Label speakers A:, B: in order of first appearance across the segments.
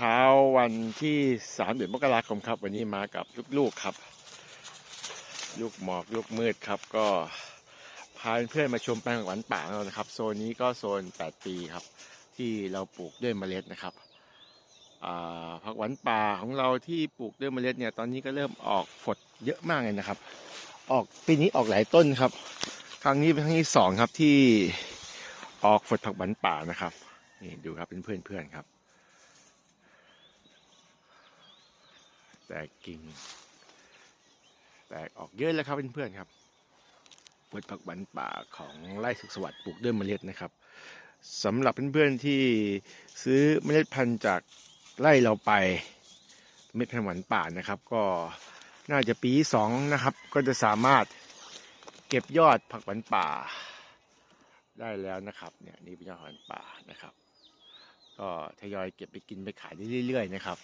A: เช้าวันที่สามเดือนมกราคมครับ วันนี้มากับลูกๆครับ ลูกหมอกลูกมืดครับ ก็พาเพื่อนมาชมแปลงผักหวานป่าของเรานะครับ โซนนี้ก็โซน 8 ปีครับ ที่เราปลูกด้วยเมล็ดนะครับผักหวานป่าของเราที่ปลูกด้วยเมล็ดเนี่ยตอนนี้ก็เริ่มออกผลเยอะมากเลยนะครับ ออกปีนี้ออกหลายต้นครับ ครั้งนี้เป็นครั้งที่สองครับที่ออกผลผักหวานป่านะครับนี่ดูครับเป็นเพื่อนๆครับ แตกกิ่ง แตกออกเยอะแล้วครับเพื่อนๆครับผลผักหวานป่าของไร่สุขสวัสดิ์ปลูกด้วยเมล็ดนะครับสำหรับเพื่อนๆที่ซื้อเมล็ดพันธุ์จากไร่เราไปเมล็ดพันธุ์หวานป่านะครับ ก็น่าจะปีสองนะครับ ก็จะสามารถเก็บยอดผักหวานป่า ได้แล้วนะครับเนี่ยนี่เป็นยอดหวานป่านะครับ ก็ทยอยเก็บไปกินไปขายได้เรื่อยๆนะครับ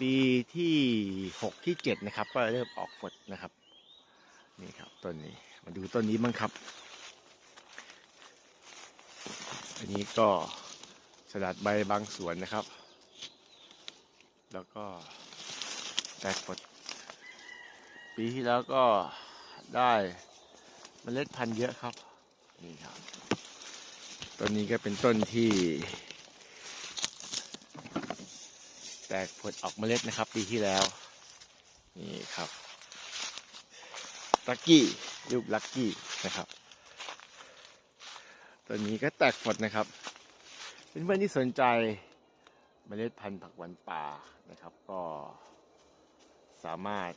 A: ปีที่หกที่เจ็ดนะครับ ก็เริ่มออกผลนะครับ นี่ครับต้นนี้มาดูต้นนี้บ้างครับ อันนี้ก็สลัดใบบางส่วนนะครับ แล้วก็แตกผลปีที่แล้วก็ได้เมล็ดพันธุ์เยอะครับ นี่ครับ ต้นนี้ก็เป็นต้นที่ แตกผลออกเมล็ดนะครับ ปีที่แล้ว นี่ครับลักกี้ลูกลักกี้นะครับตัวนี้ก็แตกผลนะครับเป็นเพื่อนที่สนใจเมล็ดพันธุ์ผักหวานป่านะครับ ก็สามารถ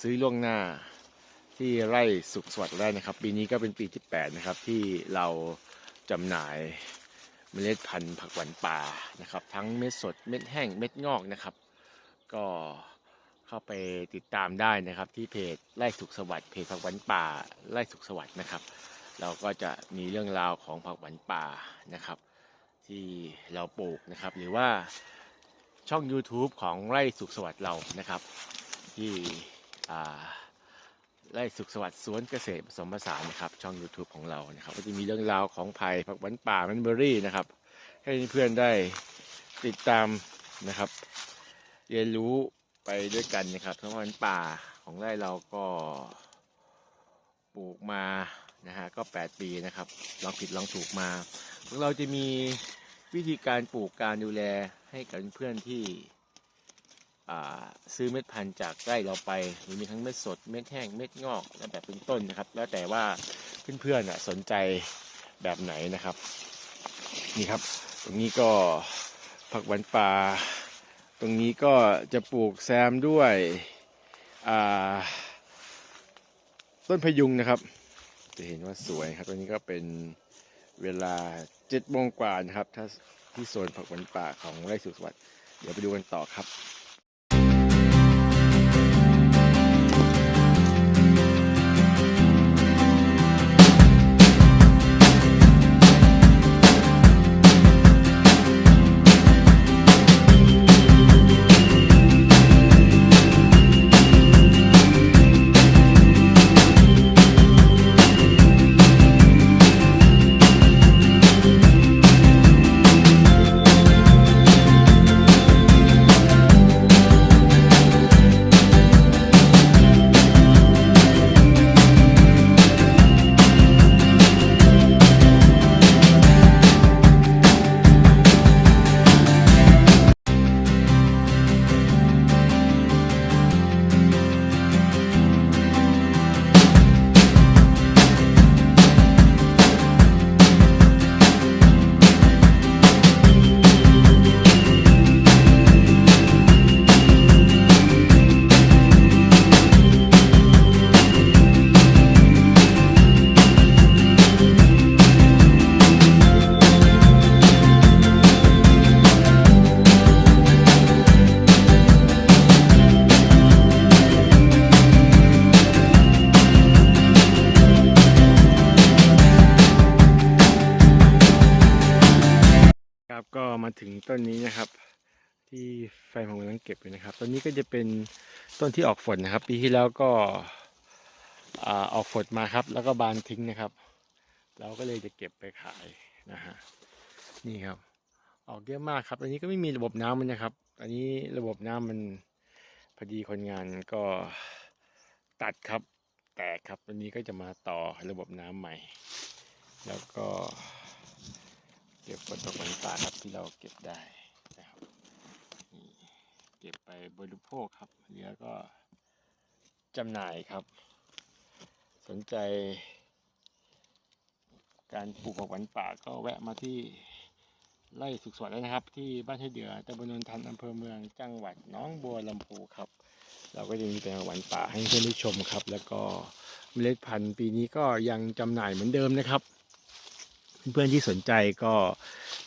A: ซื้อล่วงหน้าที่ไร่สุขสวัสดิ์ได้นะครับ ปีนี้ก็เป็นปีที่ 8 นะครับ ที่เราจำหน่าย เมล็ดพันธุ์ผักหวานป่านะครับ ทั้งเม็ดสดเม็ดแห้งเม็ดงอกนะครับ ก็เข้าไปติดตามได้นะครับ ที่เพจไร่สุขสวัสดิ์เพจผักหวานป่าไร่สุขสวัสดิ์นะครับ เราก็จะมีเรื่องราวของผักหวานป่านะครับ ที่เราปลูกนะครับ หรือว่าช่อง YouTube ของไร่สุขสวัสดิ์เรานะครับ ที่อ่า ไร่สุขสวัสดิ์สวนเกษตรผสมผสานนะครับ ช่อง YouTube ของเรานะครับ ก็จะมีเรื่องราวของไผ่ผักหวานป่ามันเบอรี่นะครับ ให้เพื่อนได้ติดตามนะครับ เรียนรู้ไปด้วยกันนะครับทั้งวันป่าของไร่เราก็ปลูกมานะฮะก็ 8 ปีนะครับลองผิดลองถูกมาเราจะมีวิธีการปลูกการดูแลให้กับเพื่อนที่ ซื้อเม็ดพันธุ์จากไร่เราไปมีทั้งเม็ดสดเม็ดแห้งเม็ดงอกและแบบเป็นต้นนะครับ แล้วแต่ว่าเพื่อนๆสนใจแบบไหนนะครับ นี่ครับ ตรงนี้ก็ผักหวานป่า ตรงนี้ก็จะปลูกแซมด้วยต้นพยุงนะครับ จะเห็นว่าสวยครับตรงนี้ก็เป็นเวลาเจ็ดโมงกว่านะครับ ถ้าที่โซนผักหวานป่าของไร่สุขสวัสดิ์เดี๋ยวไปดูกันต่อครับ ถึงต้นนี้นะครับ ที่แฟนผมกำลังเก็บอยู่นะครับต้นนี้ก็จะเป็นต้นที่ออกฝนนะครับ ปีที่แล้วก็อออกฝนมาครับ แล้วก็บานทิ้งนะครับ เราก็เลยจะเก็บไปขายนะฮะนี่ครับ ออกเยอะมากครับอันนี้ก็ไม่มีระบบน้ำมันนะครับ อันนี้ระบบน้ำมันพอดีคนงานก็ตัดครับ แตกครับอันนี้ก็จะมาต่อระบบน้ำใหม่ แล้วก็ เก็บผลตกมันป่าครับที่เราเก็บได้นะครับเก็บไปบริโภคครับเหลือก็จำหน่ายครับ สนใจ การปลูกผักหวานป่าก็แวะมาที่ไร่สุขสวัสดิ์นะครับ ที่บ้านให้เดือตำบลนนทันอำเภอเมืองจังหวัดน้องบัวลำพูครับ เราก็จะมีเป็นผักหวานป่าให้เพื่อนได้ชมครับ แล้วก็เมล็ดพันธุ์ปีนี้ก็ยังจำหน่ายเหมือนเดิมนะครับ เพื่อนๆที่สนใจก็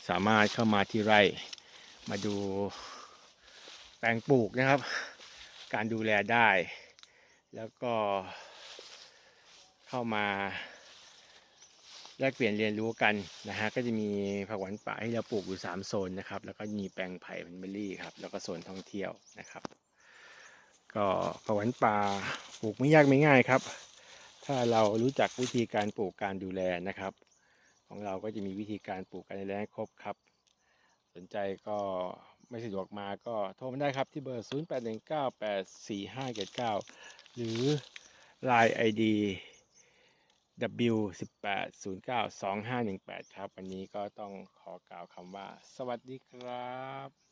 A: สามารถเข้ามาที่ไร่ มาดูแปลงปลูกนะครับ การดูแลได้ แล้วก็เข้ามาแลกเปลี่ยนเรียนรู้กันนะฮะก็จะมีผักหวานป่าให้เราปลูกอยู่สามโซนนะครับ แล้วก็มีแปลงไผ่เป็นเบอรี่ครับ แล้วก็โซนท่องเที่ยวนะครับ ก็ผักหวานป่าปลูกไม่ยากไม่ง่ายครับ ถ้าเรารู้จักวิธีการปลูกการดูแลนะครับ ของเราก็จะมีวิธีการปลูกการดูแรงครบครับ สนใจก็ไม่สะดวกมาก็โทรมาได้ครับที่เบอร์ 0 8 1 9 8 4 5 7 9 หรือ Line ID W 1 8 0 9 2 5 1 8 ครับ วันนี้ก็ต้องขอกล่าวคำว่า สวัสดีครับ